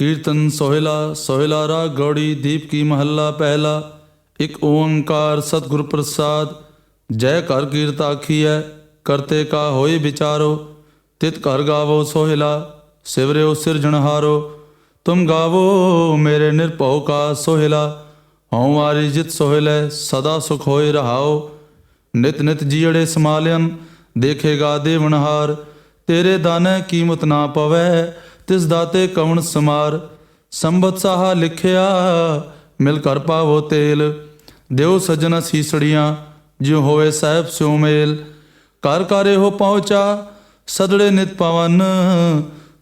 ਕੀਰਤਨ ਸੋਹਿਲਾ ਸੋਹਿਲਾ ਰਾਗ ਗੌੜੀ, ਦੀਪ ਕੀ ਮਹੱਲਾ ਪਹਿਲਾ। ਇੱਕ ਓੰਕਾਰ ਸਤਿਗੁਰ ਪ੍ਰਸਾਦ, ਜੈ ਘਰ ਕੀਰਤ ਆਖੀਐ, ਕਰਤੇ ਕਾ ਹੋਏ ਵਿਚਾਰੋ, ਤਿਤ ਕਰ ਗਾਵੋ ਸੋਹਿਲਾ, ਸਿਵਰਿਓ ਸਿਰਜਣਹਾਰੋ ਤੁਮ ਗਾਵੋ ਮੇਰੇ ਨਿਰਭਉ ਕਾ ਸੋਹਿਲਾ, ਹਉ ਮਾਰੀ ਜਿਤ ਸੋਹਿਲੇ, ਸਦਾ ਸੁਖ ਹੋਏ ਰਹਾਓ। ਨਿਤ ਨਿਤ ਜੀੜੇ ਸਮਾਲਿਅਨ ਦੇਖੇਗਾ ਦੇਵਨਹਾਰ ਤੇਰੇ ਦਾਨੇ ਕੀਮਤ ਨਾ ਪਵੈ ਤਿਸ ਦਾਤੇ ਕਵਣ ਸਮਾਰ, ਸੰਬਤ ਸਾਹਾ ਲਿਖਿਆ, ਮਿਲ ਕਰ ਪਾਵੋ ਤੇਲ। ਦਿਓ ਸਜਣ ਸੀਸੜੀਆਂ, ਜਿਉ ਹੋਵੇ ਸਾਹਿਬ ਸਿਉ ਮੇਲ। ਕਰ ਕਰੇ ਹੋ ਪਹੁੰਚਾ, ਸਦੜੇ ਨਿਤ ਪਵਨ।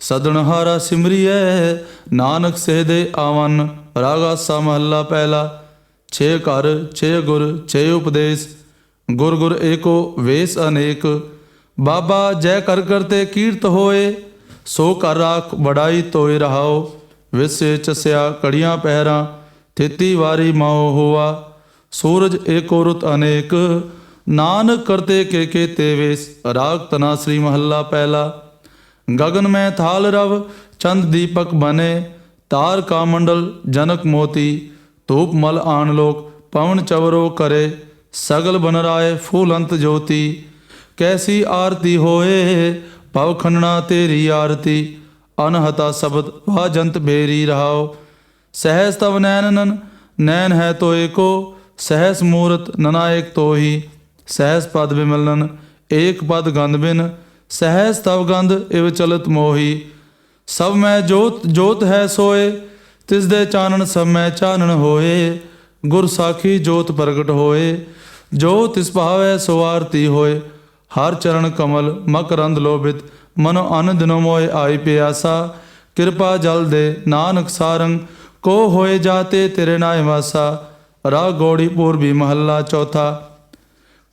ਸਦਣ ਹਾਰਾ ਸਿਮਰੀਐ, ਨਾਨਕ ਸੇ ਦੇ ਆਵਨ। ਰਾਗਾ ਸਾ ਮਹੱਲਾ ਪਹਿਲਾ, ਛੇ ਘਰ, ਛੇ ਗੁਰ, ਛੇ ਉਪਦੇਸ਼। ਗੁਰ ਗੁਰ ਏਕੋ ਵੇਸ ਅਨੇਕ। ਬਾਬਾ ਜੈ ਕਰ ਕਰਤੇ ਕੀਰਤ ਹੋਏ ਸੋ ਕਰ ਰਾਖ ਬੜਾਈ ਤੋਇ ਰਹਾਓ, ਵਿਸੇ ਚਸਿਆ ਕੜੀਆਂ ਪਹਿਰਾ ਥਿਤੀ ਵਾਰੀ ਮਾਉ ਹੋਆ। ਸੂਰਜ ਏਕੋ ਰੁਤ ਅਨੇਕ, ਨਾਨਕ ਕਰਤੇ ਕੇ ਕੇ ਤੇਵੇਸ ਰਾਗ ਤਨਾ ਸ੍ਰੀ ਮਹੱਲਾ ਪਹਿਲਾ। ਗਗਨ ਮੈਂ ਥਾਲ ਰਵ, ਚੰਦ ਦੀਪਕ ਬਨੇ, ਤਾਰ ਕਾ ਮੰਡਲ ਜਨਕ ਮੋਤੀ, ਧੂਪ ਮਲ ਆਣ ਲੋਕ, ਪਵਨ ਚਵਰੋ ਕਰੇ, ਸਗਲ ਬਨ ਫੂਲੰਤ ਜੋਤੀ। ਕੈਸੀ ਆਰਤੀ ਹੋਏ ਭਉ ਖੰਨਾ ਤੇਰੀ ਆਰਤੀ, ਅਨਹਤਾ ਸ਼ਬਦ ਵਾ ਜੰਤ ਬੇਰੀ ਰਹਾਓ ਸਹਿਸ ਤਵ ਨੈਨਨ ਨੈਨ ਹੈ ਤੋ ਏਕੋ ਸਹਿਸ ਮੂਰਤ ਨਨਾ ਨਨਾਇਕ ਤੋਹੀ। ਸਹਿਸ ਪਦ ਬਿਮਲਨ, ਏਕ ਪਦ ਗੰਧ ਬਿਨ ਸਹਿਸ ਤਵ ਗੰਧ ਇਵ ਚਲਤ ਮੋਹੀ। ਸਭ ਮੈਂ ਜੋਤ ਜੋਤ ਹੈ ਸੋਏ, ਤਿਸ ਦੇ ਚਾਨਣ ਸਭ ਮੈਂ ਚਾਨਣ ਹੋਏ। ਗੁਰ ਸਾਖੀ ਜੋਤ ਪ੍ਰਗਟ ਹੋਏ, ਜੋ ਤਿਸ ਭਾਵੈ ਸੋ ਹੋਏ। ਹਰ ਚਰਨ ਕਮਲ ਮਕਰੰਦ ਲੋਭਿਤ, ਮਨੋ ਅਨ ਦਿਨੋ ਆਈ ਪਿਆਸਾ। ਕਿਰਪਾ ਜਲ ਦੇ ਨਾਨਕ ਸਾਰੰਗ ਕੋ ਹੋਏ ਜਾਤੇ ਤੇਰੇ ਨਾਇ ਵਾਸਾ ਰਾ ਗੋੜੀ ਪੂਰਬੀ ਮਹੱਲਾ ਚੌਥਾ।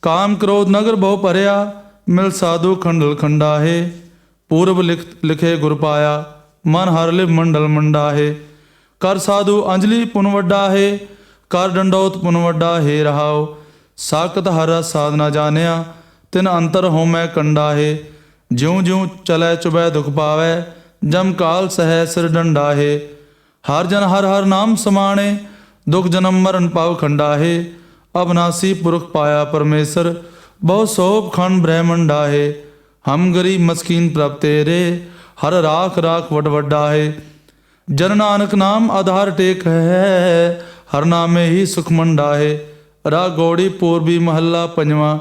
ਕਾਮ ਕ੍ਰੋਧ ਨਗਰ ਬਹੁ ਭਰਿਆ, ਮਿਲ ਸਾਧੂ ਖੰਡਲ ਖੰਡਾਹੇ। ਪੂਰਬ ਲਿਖ, ਲਿਖੇ ਗੁਰ ਪਾਇਆ, ਮਨ ਹਰ ਲਿਵ ਮੰਡਲ ਮੰਡਾਹੇ। ਕਰ ਸਾਧੂ ਅੰਜਲੀ ਪੁਨ ਵੱਡਾ ਹੈ ਕਰ ਡੰਡੋਤ ਪੁਨ ਵੱਡਾ ਹੈ ਰਹਾਉ। ਸਾਖਤ ਹਰ ਸਾਧਨਾ ਜਾਣਿਆ ਤਿਨ ਅੰਤਰ ਹੋਮੈ ਕੰਡਾ ਹੈ ਜਿਉ ਜਿਉ ਚਲੈ ਚੁਬੈ ਦੁਖ ਪਾਵੈ, ਜਮ ਕਾਲ ਸਹਿ ਸਿਰ ਡੰਡਾਹੇ। ਹਰ ਜਨ ਹਰ ਹਰ ਨਾਮ ਸਮਾਣੇ, ਦੁਖ ਜਨਮ ਮਰਨ ਪਾਵ ਖੰਡਾ ਹੈ ਅਬਨਾਸੀ ਪੁਰਖ ਪਾਇਆ ਪਰਮੇਸ਼ਰ, ਬਹੁ ਸੋਭ ਖੰਡ ਬ੍ਰਹਮੰਡਾ ਹਮ ਗਰੀਬ ਮਸਕੀਨ ਪ੍ਰਭ ਤੇਰੇ ਹਰ ਰਾਖ ਰਾਖ ਵਡ ਵੱਡਾ ਜਨ ਨਾਨਕ ਨਾਮ ਆਧਾਰ ਟੇਕ ਹੈ, ਹਰ ਨਾਮੇ ਹੀ ਸੁਖ ਮੰਡਾ ਰਾ ਗੋੜੀ ਪੂਰਬੀ ਮਹੱਲਾ ਪੰਜਵਾਂ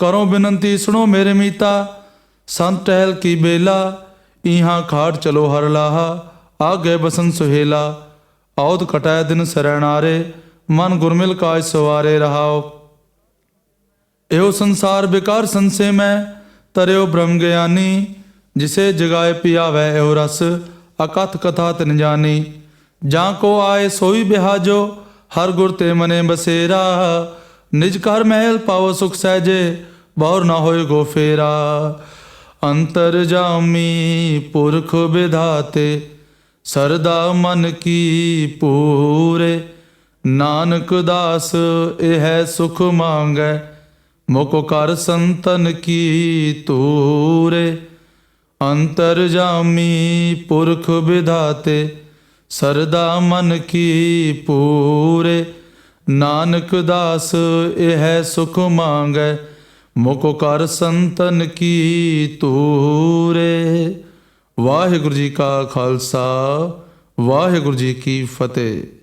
ਕਰੋ ਬਿਨੰਤੀ, ਸੁਣੋ ਮੇਰੇ ਮੀਤਾ, ਸੰਤ ਟਹਿਲ ਕੀ ਬੇਲਾ ਇਹਾਂ ਖਾੜ ਚਲੋ ਹਰ ਲਾਹਾ ਆ ਗਏ ਸੁਹੇਲਾ ਔਦ ਕਟਾਇ ਦਿਨ ਸਰਣਾਰੇ, ਮਨ ਗੁਰਮਿਲ ਕਾਜ ਸਵਾਰੇ ਰਹਾਓ। ਇਹੋ ਸੰਸਾਰ ਬਿਕਾਰ ਸੰਸੇ ਮੈਂ, ਤਰਿਓ ਬ੍ਰਹਮ ਗਿਆਨੀ, ਜਿਸੇ ਜਗਾਏ ਪਿਆਵੈ ਇਹੋ ਰਸ, ਅਕਥ ਕਥਾ ਤਿਨ ਜਾਣੀ ਜਾਂ ਕੋ ਆਏ ਸੋਈ ਬਿਹਾਜੋ, ਹਰ ਗੁਰ ਤੇ ਮਨੇ ਬਸੇਰਾ ਨਿਜ ਕਰ ਮਹਿਲ ਪਾਵ ਸੁਖ ਸਹਿਜੇ, ਬੌਰ ਨਾ ਹੋਏ ਗੋ ਫੇਰਾ। ਅੰਤਰ ਜਾਮੀ ਪੁਰਖ ਵਿਧਾਤੇ, ਸਰਦਾ ਮਨ ਕੀ ਪੂਰੇ। ਨਾਨਕ ਦਾਸ, ਇਹ ਹੈ ਸੁਖ ਮੰਗੈ ਮੁਕ ਕਰ ਸੰਤਨ ਕੀ ਤੂਰੇ ਅੰਤਰ ਜਾਮੀ ਪੁਰਖ ਵਿਧਾਤੇ, ਸਰਦਾ ਮਨ ਕੀ ਪੂਰੇ। ਨਾਨਕ ਦਾਸ, ਇਹ ਸੁਖ ਮੰਗੈ ਮੁਕ ਕਰ ਸੰਤਨ ਕੀ ਤੂਰੇ ਵਾਹਿਗੁਰੂ ਜੀ ਕਾ ਖਾਲਸਾ, ਵਾਹਿਗੁਰੂ ਜੀ ਕੀ ਫਤਿਹ।